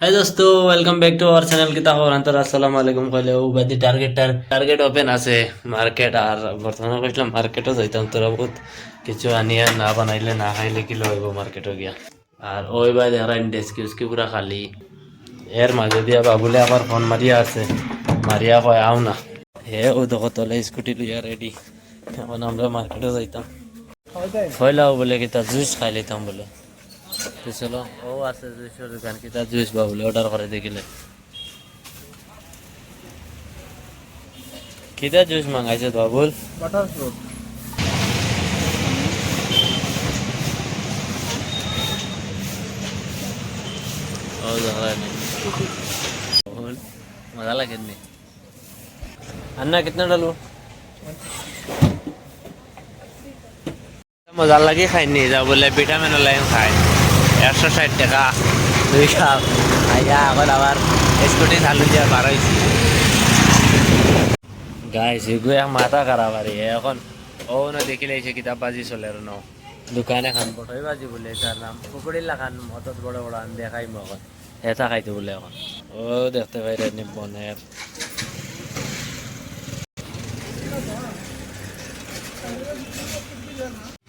हाय दोस्तों welcome back to our channel কিতা খবর আন্তর আসসালামু আলাইকুম কইলে ও বাদি টার্গেট টার্গেট ওপেন আছে মার্কেট আর বর্তমানে কইলাম মার্কেটও যাইতাম তোরা বহুত কিছু আনিয়া না বানাইলে না খাইলে কি লইব মার্কেটও গিয়া আর ওই বাই দেখা ডেস্কি উস্কি পুরা খালি এর মাঝে দিয়া বাবুলে আবার ফোন মারিয়া আছে মারিয়া কয় আও না হে ও দেখো তলে স্কুটি লইয়া রেডি এখন আমরা মার্কেটও যাইতাম ফয়লাও বলে কিতা জুস খাই লইতাম বলে তো চলো ও আছে জুসের দোকান কিতা জুস বা বলে অর্ডার করে দেখিলে কিতা জুস মাঙ্গাইছে বাবুল বাটার ফ্রুট ও দেখা নি বাবুল মজা লাগে নি अन्ना कितना डालू মজা লাগে খাইনি যা বলে ভিটামিন লাইন খাই একশো ষাট টাকা। দুই কাপ। খাইয়া এখন আবার স্কুটি চালু দিয়ে বার হয়েছি গাইস এগুলো মাথা খারাপ আর এখন ও না দেখিলে এসে কিতাব বাজি চলে আর ন। দোকানে খান বটই বাজি বলে তার নাম কুকুরিল্লা খান অত বড় বড় আন দেখাই এখন। এটা খাইতে বলে এখন। ও দেখতে পাই রে বনের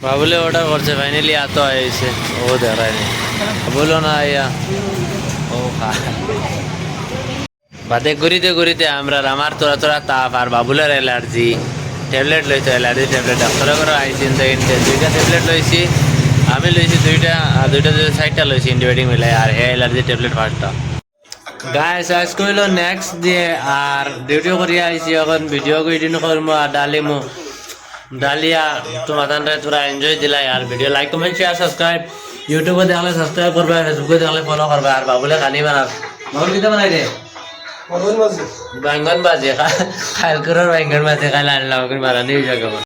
বাবুলে অর্ডার করছে ফাইনালি আতো আইছে ও দেখায় বলো না আইয়া ও বাদে ঘুরিতে ঘুরিতে আমরা আমার তোরা তোরা তাপ আর বাবুলের অ্যালার্জি ট্যাবলেট লইতে অ্যালার্জি ট্যাবলেট। ডাক্তার করে আইসিন দুইটা ট্যাবলেট লইছি, আমি লইছি দুইটা দুইটা দুইটা সাইডটা লইছি ইন্ডিভিডিং মিলাই, আর হে অ্যালার্জি ট্যাবলেট ফার্স্টটা গাইস আজ কইলো নেক্সট দিয়ে, আর ডিউটি করি আইছি এখন ভিডিও কইদিন করমু, আর ডালিমু। ডালিয়া, তোমার তোরা এনজয় দিলাই, আর video like comment share subscribe ইউটিউবে দেখলে সাবস্ক্রাইব করবে ফেসবুকে দেখলে ফলো করবে আর বাবুলে কানি বানাস বাবুল কিতা বানাই রে বাঙ্গন বাজে। খাইল করার বাইঙ্গন বাজে খাইলে আনলাম মারা নিয়ে যাব।